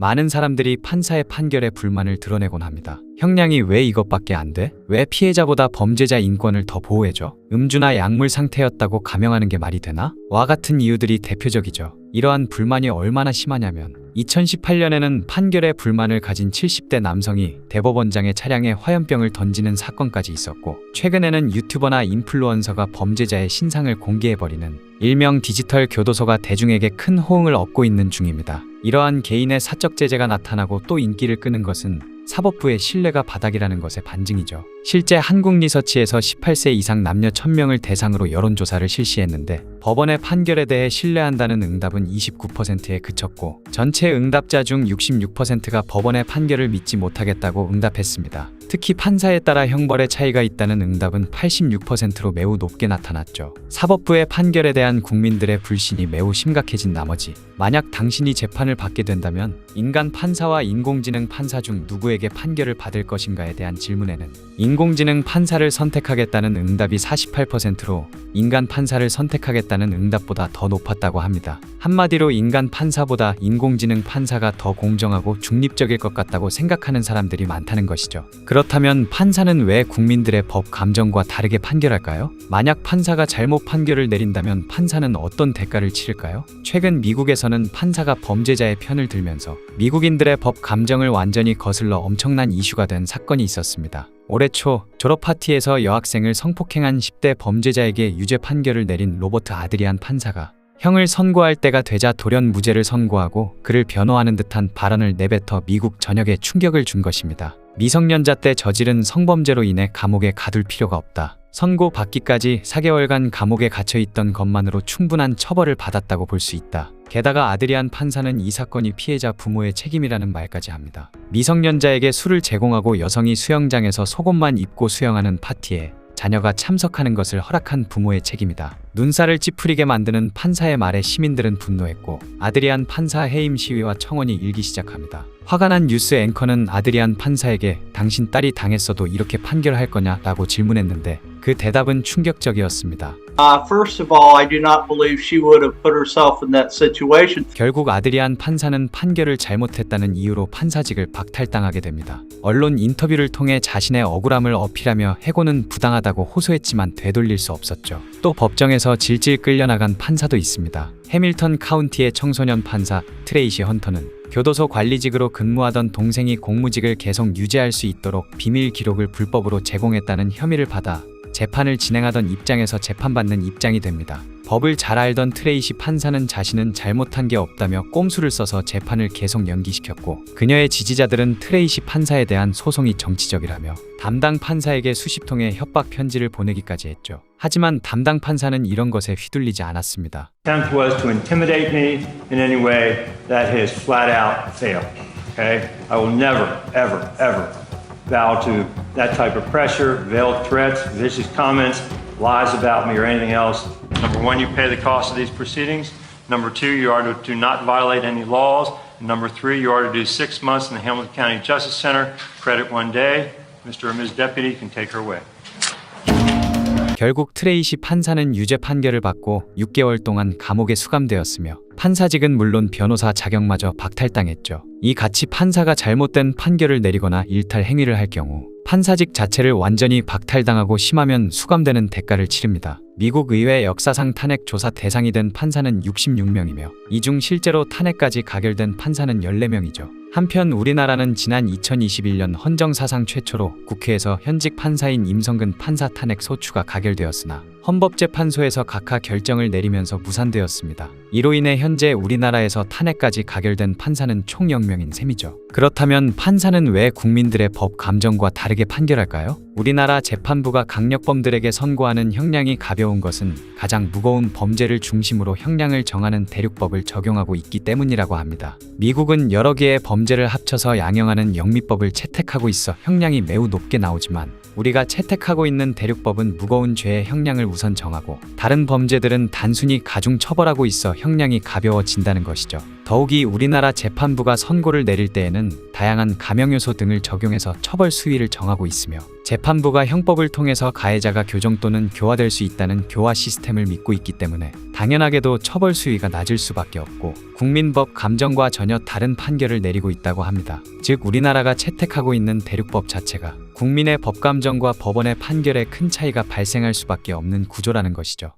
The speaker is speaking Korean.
많은 사람들이 판사의 판결에 불만을 드러내곤 합니다. 형량이 왜 이것밖에 안 돼? 왜 피해자보다 범죄자 인권을 더 보호해줘? 음주나 약물 상태였다고 감형하는 게 말이 되나? 와 같은 이유들이 대표적이죠. 이러한 불만이 얼마나 심하냐면 2018년에는 판결에 불만을 가진 70대 남성이 대법원장의 차량에 화염병을 던지는 사건까지 있었고 최근에는 유튜버나 인플루언서가 범죄자의 신상을 공개해버리는 일명 디지털 교도소가 대중에게 큰 호응을 얻고 있는 중입니다. 이러한 개인의 사적 제재가 나타나고 또 인기를 끄는 것은 사법부의 신뢰가 바닥이라는 것의 반증이죠. 실제 한국리서치에서 18세 이상 남녀 1000명을 대상으로 여론조사를 실시했는데 법원의 판결에 대해 신뢰한다는 응답은 29%에 그쳤고 전체 응답자 중 66%가 법원의 판결을 믿지 못하겠다고 응답했습니다. 특히 판사에 따라 형벌의 차이가 있다는 응답은 86%로 매우 높게 나타났죠. 사법부의 판결에 대한 국민들의 불신이 매우 심각해진 나머지 만약 당신이 재판을 받게 된다면 인간 판사와 인공지능 판사 중 누구에게 판결을 받을 것인가에 대한 질문에는 인공지능 판사를 선택하겠다는 응답이 48%로 인간 판사를 선택하겠다는 응답보다 더 높았다고 합니다. 한마디로 인간 판사보다 인공지능 판사가 더 공정하고 중립적일 것 같다고 생각하는 사람들이 많다는 것이죠. 그렇다면 판사는 왜 국민들의 법 감정과 다르게 판결할까요? 만약 판사가 잘못 판결을 내린다면 판사는 어떤 대가를 치를까요? 최근 미국에서는 판사가 범죄자의 편을 들면서 미국인들의 법 감정을 완전히 거슬러 엄청난 이슈가 된 사건이 있었습니다. 올해 초 졸업 파티에서 여학생을 성폭행한 10대 범죄자에게 유죄 판결을 내린 로버트 아드리안 판사가 형을 선고할 때가 되자 돌연 무죄를 선고하고 그를 변호하는 듯한 발언을 내뱉어 미국 전역에 충격을 준 것입니다. 미성년자 때 저지른 성범죄로 인해 감옥에 가둘 필요가 없다. 선고 받기까지 4개월간 감옥에 갇혀 있던 것만으로 충분한 처벌을 받았다고 볼 수 있다. 게다가 아드리안 판사는 이 사건이 피해자 부모의 책임이라는 말까지 합니다. 미성년자에게 술을 제공하고 여성이 수영장에서 속옷만 입고 수영하는 파티에 자녀가 참석하는 것을 허락한 부모의 책임이다. 눈살을 찌푸리게 만드는 판사의 말에 시민들은 분노했고 아드리안 판사 해임 시위와 청원이 일기 시작합니다. 화가 난 뉴스 앵커는 아드리안 판사에게 당신 딸이 당했어도 이렇게 판결할 거냐 라고 질문했는데 그 대답은 충격적이었습니다. Uh, first of all, I do not believe she would have put herself in that situation. 결국 아드리안 판사는 판결을 잘못했다는 이유로 판사직을 박탈당하게 됩니다. 언론 인터뷰를 통해 자신의 억울함을 어필하며 해고는 부당하다고 호소했지만 되돌릴 수 없었죠. 또 법정에서 질질 끌려나간 판사도 있습니다. 해밀턴 카운티의 청소년 판사 트레이시 헌터는 교도소 관리직으로 근무하던 동생이 공무직을 계속 유지할 수 있도록 비밀 기록을 불법으로 제공했다는 혐의를 받아 재판을 진행하던 입장에서 재판받는 입장이 됩니다. 법을 잘 알던 트레이시 판사는 자신은 잘못한 게 없다며 꼼수를 써서 재판을 계속 연기시켰고 그녀의 지지자들은 트레이시 판사에 대한 소송이 정치적이라며 담당 판사에게 수십 통의 협박 편지를 보내기까지 했죠. 하지만 담당 판사는 이런 것에 휘둘리지 않았습니다. Bow to that type of pressure, veiled threats, vicious comments, lies about me, or anything else. Number one, you pay the cost of these proceedings. Number two, you are to do not violate any laws. And number three, you are to do six months in the Hamilton County Justice Center, credit one day. Mr. or Ms. Deputy can take her away. 결국 트레이시 판사는 유죄 판결을 받고 6개월 동안 감옥에 수감되었으며 판사직은 물론 변호사 자격마저 박탈당했죠. 이 같이 판사가 잘못된 판결을 내리거나 일탈 행위를 할 경우 판사직 자체를 완전히 박탈당하고 심하면 수감되는 대가를 치릅니다. 미국 의회 역사상 탄핵 조사 대상이 된 판사는 66명이며 이 중 실제로 탄핵까지 가결된 판사는 14명이죠. 한편 우리나라는 지난 2021년 헌정사상 최초로 국회에서 현직 판사인 임성근 판사 탄핵 소추가 가결되었으나 헌법재판소에서 각하 결정을 내리면서 무산되었습니다. 이로 인해 현재 우리나라에서 탄핵까지 가결된 판사는 총 0명인 셈이죠. 그렇다면 판사는 왜 국민들의 법 감정과 다르게 판결할까요? 우리나라 재판부가 강력범들에게 선고하는 형량이 가벼운 것은 가장 무거운 범죄를 중심으로 형량을 정하는 대륙법을 적용하고 있기 때문이라고 합니다. 미국은 여러 개의 범죄를 합쳐서 양형하는 영미법을 채택하고 있어 형량이 매우 높게 나오지만 우리가 채택하고 있는 대륙법은 무거운 죄의 형량을 우선 정하고 다른 범죄들은 단순히 가중 처벌하고 있어 형량이 가벼워진다는 것이죠. 더욱이 우리나라 재판부가 선고를 내릴 때에는 다양한 감형 요소 등을 적용해서 처벌 수위를 정하고 있으며 재판부가 형법을 통해서 가해자가 교정 또는 교화될 수 있다는 교화 시스템을 믿고 있기 때문에 당연하게도 처벌 수위가 낮을 수밖에 없고 국민법 감정과 전혀 다른 판결을 내리고 있다고 합니다. 즉 우리나라가 채택하고 있는 대륙법 자체가 국민의 법 감정과 법원의 판결에 큰 차이가 발생할 수밖에 없는 구조라는 것이죠.